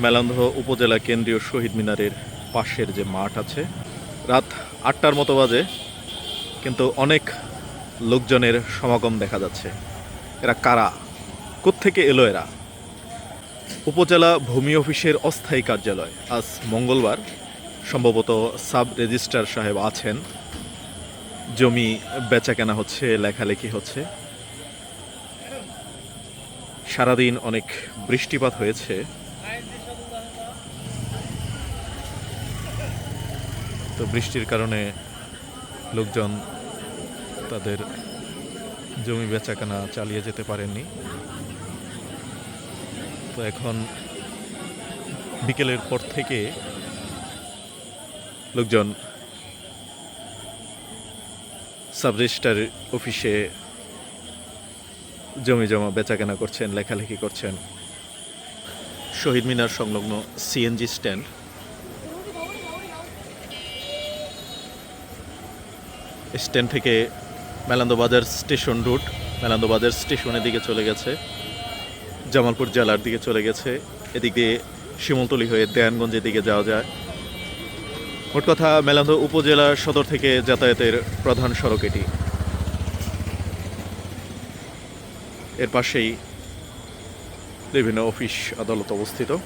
মেলান্ধ উপজেলা কেন্দ্রীয় শহীদ মিনারের পাশের যে মাঠ আছে, রাত আটটার মতো বাজে, কিন্তু অনেক লোকজনের সমাগম দেখা যাচ্ছে। এরা কারা? কোত্থেকে এলো এরা? উপজেলা ভূমি অফিসের অস্থায়ী কার্যালয়। আজ মঙ্গলবার সম্ভবত সাব রেজিস্ট্রার সাহেব আছেন। জমি বেচাকেনা হচ্ছে, লেখালেখি হচ্ছে। সারাদিন অনেক বৃষ্টিপাত হয়েছে। তো বৃষ্টির কারণে লোকজন তাদের জমি বেচাকেনা চালিয়ে যেতে পারেননি। তো এখন বিকেলের পর থেকে লোকজন সাব রেজিস্ট্রার অফিসে জমি জমা বেচাকেনা করছেন, লেখালেখি করছেন। শহীদ মিনার সংলগ্ন সিএনজি স্ট্যান্ড স্ট্যান্ড থেকে মেলান্দ বাজার স্টেশন রুট মেলান্দ বাজার স্টেশনের দিকে চলে গেছে। জামালপুর জেলার দিকে চলে গেছে। এদিক দিয়ে শিমলতলি হয়ে দেয়ানগঞ্জের দিকে যাওয়া যায়। মোট কথা, মেলান্দ উপজেলা সদর থেকে যাতায়াতের প্রধান সড়ক এটি। এর পাশেই বিভিন্ন অফিস আদালত অবস্থিত।